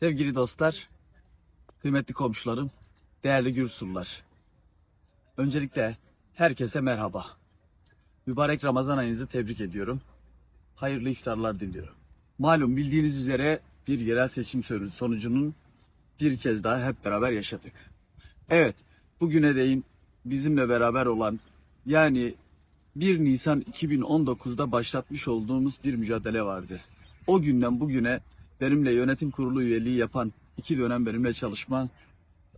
Sevgili dostlar, kıymetli komşularım, değerli Gürsullar. Öncelikle herkese merhaba. Mübarek Ramazan ayınızı tebrik ediyorum. Hayırlı iftarlar diliyorum. Malum bildiğiniz üzere bir yerel seçim sonucunun bir kez daha hep beraber yaşadık. Evet, bugüne değin bizimle beraber olan yani 1 Nisan 2019'da başlatmış olduğumuz bir mücadele vardı. O günden bugüne benimle yönetim kurulu üyeliği yapan, iki dönem benimle çalışma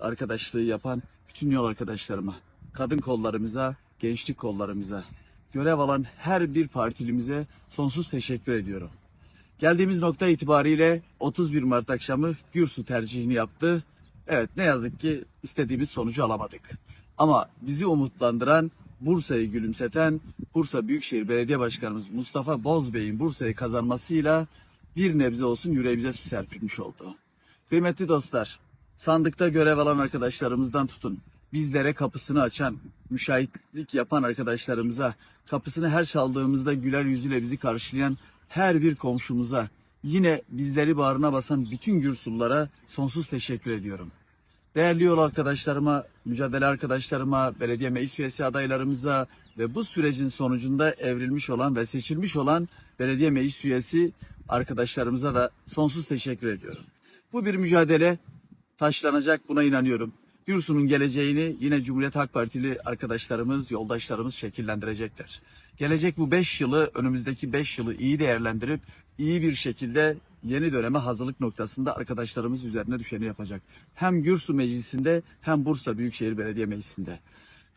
arkadaşlığı yapan bütün yol arkadaşlarıma, kadın kollarımıza, gençlik kollarımıza, görev alan her bir partilimize sonsuz teşekkür ediyorum. Geldiğimiz nokta itibariyle 31 Mart akşamı Gürsu tercihini yaptı. Evet ne yazık ki istediğimiz sonucu alamadık. Ama bizi umutlandıran, Bursa'yı gülümseten Bursa Büyükşehir Belediye Başkanımız Mustafa Bozbey'in Bursa'yı kazanmasıyla bir nebze olsun yüreğimize su serpilmiş oldu. Kıymetli dostlar, sandıkta görev alan arkadaşlarımızdan tutun, bizlere kapısını açan, müşahitlik yapan arkadaşlarımıza, kapısını her çaldığımızda güler yüzüyle bizi karşılayan her bir komşumuza, yine bizleri bağrına basan bütün Gürsullara sonsuz teşekkür ediyorum. Değerli yol arkadaşlarıma, mücadele arkadaşlarıma, belediye meclis üyesi adaylarımıza ve bu sürecin sonucunda evrilmiş olan ve seçilmiş olan belediye meclis üyesi arkadaşlarımıza da sonsuz teşekkür ediyorum. Bu bir mücadele taşlanacak buna inanıyorum. Gürsu'nun geleceğini yine Cumhuriyet Halk Partili arkadaşlarımız, yoldaşlarımız şekillendirecekler. Gelecek bu 5 yılı, önümüzdeki 5 yılı iyi değerlendirip iyi bir şekilde yeni döneme hazırlık noktasında arkadaşlarımız üzerine düşeni yapacak. Hem Gürsu Meclisi'nde hem Bursa Büyükşehir Belediye Meclisi'nde.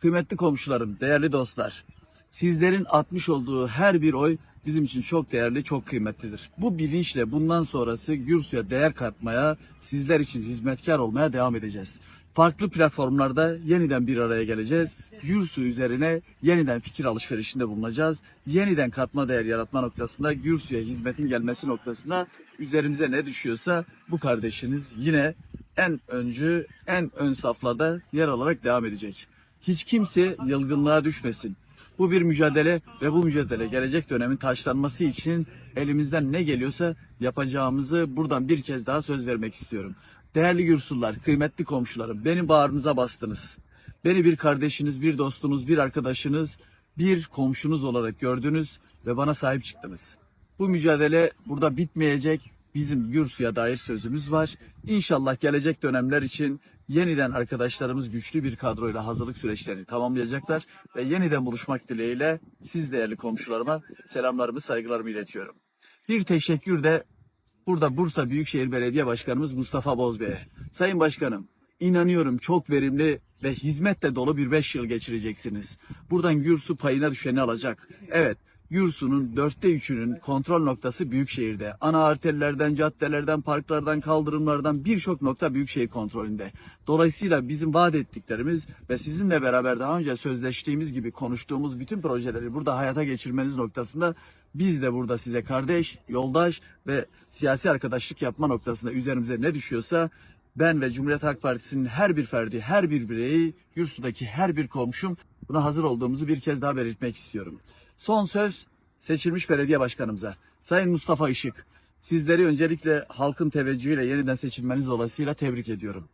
Kıymetli komşularım, değerli dostlar, sizlerin atmış olduğu her bir oy bizim için çok değerli, çok kıymetlidir. Bu bilinçle bundan sonrası Gürsu'ya değer katmaya, sizler için hizmetkar olmaya devam edeceğiz. Farklı platformlarda yeniden bir araya geleceğiz. Gürsu üzerine yeniden fikir alışverişinde bulunacağız. Yeniden katma değer yaratma noktasında Gürsu'ya hizmetin gelmesi noktasında üzerimize ne düşüyorsa bu kardeşiniz yine en öncü, en ön saflarda yer alarak devam edecek. Hiç kimse yılgınlığa düşmesin. Bu bir mücadele ve bu mücadele gelecek dönemin taşlanması için elimizden ne geliyorsa yapacağımızı buradan bir kez daha söz vermek istiyorum. Değerli Gürsullar, kıymetli komşularım, beni bağrınıza bastınız. Beni bir kardeşiniz, bir dostunuz, bir arkadaşınız, bir komşunuz olarak gördünüz ve bana sahip çıktınız. Bu mücadele burada bitmeyecek. Bizim Gürsu'ya dair sözümüz var. İnşallah gelecek dönemler için yeniden arkadaşlarımız güçlü bir kadroyla hazırlık süreçlerini tamamlayacaklar ve yeniden buluşmak dileğiyle siz değerli komşularıma selamlarımı, saygılarımı iletiyorum. Bir teşekkür de burada Bursa Büyükşehir Belediye Başkanımız Mustafa Bozbey'e. Sayın Başkanım, inanıyorum çok verimli ve hizmetle dolu bir beş yıl geçireceksiniz. Buradan Gürsu payına düşeni alacak. Evet, Gürsu'nun dörtte üçünün kontrol noktası Büyükşehir'de. Ana arterlerden, caddelerden, parklardan, kaldırımlardan birçok nokta Büyükşehir kontrolünde. Dolayısıyla bizim vaat ettiklerimiz ve sizinle beraber daha önce sözleştiğimiz gibi konuştuğumuz bütün projeleri burada hayata geçirmeniz noktasında biz de burada size kardeş, yoldaş ve siyasi arkadaşlık yapma noktasında üzerimize ne düşüyorsa ben ve Cumhuriyet Halk Partisi'nin her bir ferdi, her bir bireyi, Gürsu'daki her bir komşum buna hazır olduğumuzu bir kez daha belirtmek istiyorum. Son söz seçilmiş belediye başkanımıza. Sayın Mustafa Işık, sizleri öncelikle halkın teveccühüyle yeniden seçilmeniz dolayısıyla tebrik ediyorum.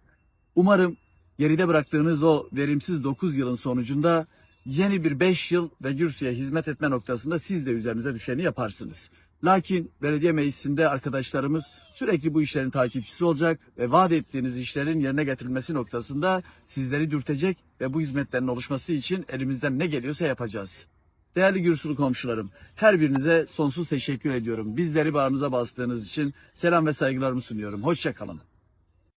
Umarım geride bıraktığınız o verimsiz 9 yılın sonucunda yeni bir 5 yıl ve Gürsu'ya hizmet etme noktasında siz de üzerinize düşeni yaparsınız. Lakin belediye meclisinde arkadaşlarımız sürekli bu işlerin takipçisi olacak ve vaat ettiğiniz işlerin yerine getirilmesi noktasında sizleri dürtecek ve bu hizmetlerin oluşması için elimizden ne geliyorsa yapacağız. Değerli Gürsulu komşularım, her birinize sonsuz teşekkür ediyorum. Bizleri bağrınıza bastığınız için selam ve saygılarımı sunuyorum. Hoşçakalın.